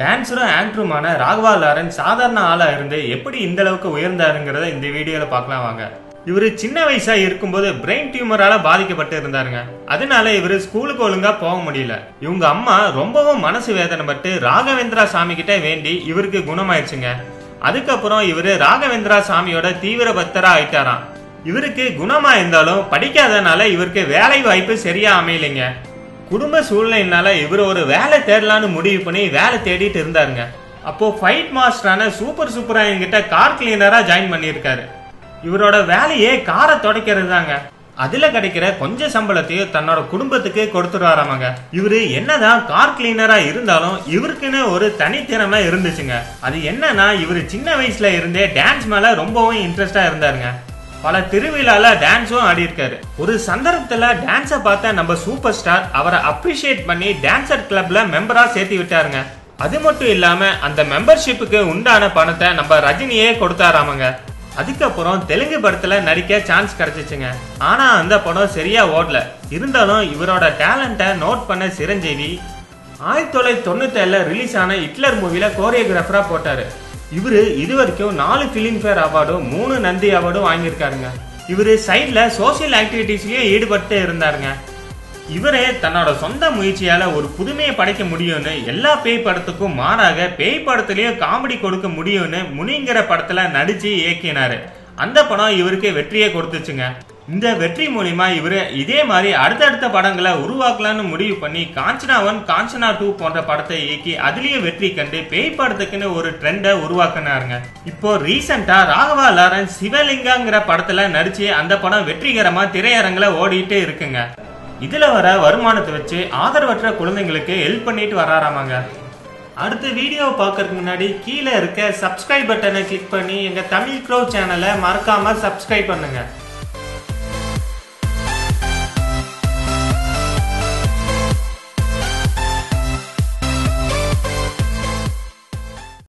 டான்ஸரும் ஆக்டருமான Raghava Lauren சாதாரண ஆளாக இருந்து எப்படி இந்த அளவுக்கு உயர்ந்தாருங்கிறத இந்த வீடியோவில் பார்க்கலாம் வாங்க. இவர் சின்ன வயசாக இருக்கும்போது பிரெயின் டியூமரால பாதிக்கப்பட்டு இருந்தாருங்க. அதனால இவர் ஸ்கூலுக்கு ஒழுங்கா போக முடியல. இவங்க அம்மா ரொம்பவும் மனசு வேதனைப்பட்டு ராகவேந்திரா சாமி கிட்ட வேண்டி இவருக்கு குணமாயிடுச்சுங்க. அதுக்கப்புறம் இவர் ராகவேந்திரா சாமியோட தீவிர பக்தரா ஆயிட்டாராம். இவருக்கு குணமா இருந்தாலும் படிக்காதனால இவருக்கு வேலை வாய்ப்பு சரியா அமையலைங்க. குடும்ப சூழ்நிலையினால இவர் ஒரு வேலை தேடலான்னு முடிவு பண்ணி வேலை தேடிட்டு இருந்தாருங்க. அப்போ ஃபைட் மாஸ்டரான சூப்பர் சூப்பராயன் கிட்ட கார் கிளீனரா ஜாயின் பண்ணியிருக்காரு. இவரோட வேலையே காரை தொடக்கிறது தாங்க அதுல கிடைக்கிற கொஞ்ச சம்பளத்தையும் தன்னோட குடும்பத்துக்கு கொடுத்துருவாராமங்க இவரு என்னதான் கார் கிளீனரா இருந்தாலும் இவருக்குன்னு ஒரு தனித்திறமை இருந்துச்சுங்க. அது என்னன்னா இவரு சின்ன வயசுல இருந்தே டான்ஸ் மேல ரொம்பவும் இன்ட்ரெஸ்டா இருந்தாருங்க. பல திருவிழால டான்ஸும் ஆடி இருக்காரு ஒரு சந்தர்ப்பத்துல டான்ஸ பார்த்த நம்ம சூப்பர் ஸ்டார் அவரை அப்ரிஷியேட் பண்ணி டான்சர் கிளப்ல மெம்பரா சேர்த்து விட்டாருங்க. அது மட்டும் இல்லாம அந்த மெம்பர்ஷிப்புக்கு உண்டான பணத்தை நம்ம ரஜினியே கொடுத்தாராமங்க. அதுக்கப்புறம் தெலுங்கு படத்துல நடிக்க சான்ஸ் கிடைச்சிச்சுங்க. ஆனா அந்த படம் சரியா ஓடல. இருந்தாலும் இவரோட டேலண்ட்டை நோட் பண்ண சிரஞ்சீவி ஆயிரத்தி தொள்ளாயிரத்தி தொண்ணூத்தி ஏழுல ரிலீஸ் ஆன ஹிட்லர் மூவில கோரியோகிராஃபரா போட்டாரு. இவர் இது வரைக்கும் நாலு ஃபிலிம்ஃபேர் அவார்டும் மூணு நந்தி அவார்டும் வாங்கியிருக்காருங்க. இவர் சைடில் சோசியல் ஆக்டிவிட்டீஸ்லேயும் ஈடுபட்டு இருந்தாருங்க. இவரே தன்னோட சொந்த முயற்சியால் ஒரு புதுமையை படைக்க முடியும்னு எல்லா பேய் படத்துக்கும் மாறாக பேய் படத்துலேயும் காமெடி கொடுக்க முடியும்னு முனிங்கிற படத்தில் நடித்து இயக்கினார். அந்த படம் இவருக்கு வெற்றியை கொடுத்துச்சுங்க. இந்த வெற்றி மூலியமா இவரு இதே மாதிரி அடுத்தடுத்த படங்களை உருவாக்கலாம்னு முடிவு பண்ணி காஞ்சனா ஒன் காஞ்சனா டூ போன்ற படத்தை இயக்கி அதுலயே வெற்றி கண்டு பேய் படத்துக்குன்னு ஒரு ட்ரெண்டை உருவாக்கினாருங்க. இப்போ ரீசெண்டா ராகவா லாரன்ஸ் சிவலிங்காங்கிற படத்துல நடிச்சு அந்த படம் வெற்றிகரமா திரையரங்கில் ஓடிட்டு இருக்குங்க. இதுல வர வருமானத்தை வச்சு ஆதரவற்ற குழந்தைங்களுக்கு ஹெல்ப் பண்ணிட்டு வராராமாங்க. அடுத்த வீடியோ பார்க்கறதுக்கு முன்னாடி கீழே இருக்க சப்ஸ்கிரைப் பட்டனை கிளிக் பண்ணி எங்கள் தமிழ் க்ரோ சேனலை மறக்காமல் சப்ஸ்கிரைப் பண்ணுங்கள்